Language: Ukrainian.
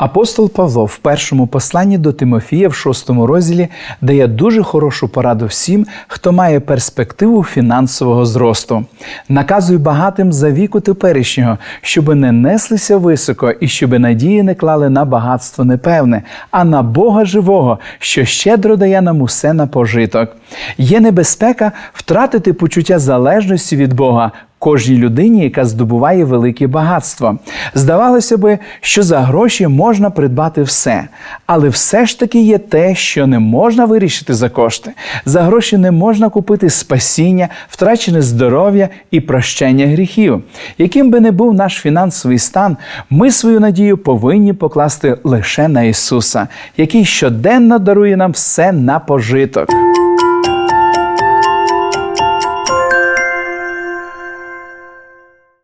Апостол Павло в першому посланні до Тимофія в шостому розділі дає дуже хорошу пораду всім, хто має перспективу фінансового зросту. Наказує багатим за віку теперішнього, щоби не неслися високо і щоби надії не клали на багатство непевне, а на Бога живого, що щедро дає нам усе на пожиток. Є небезпека втратити почуття залежності від Бога кожній людині, яка здобуває велике багатство. Здавалося би, що за гроші можна придбати все, але все ж таки є те, що не можна вирішити за кошти. За гроші не можна купити спасіння, втрачене здоров'я і прощення гріхів. Яким би не був наш фінансовий стан, ми свою надію повинні покласти лише на Ісуса, який щоденно дарує нам все на пожиток.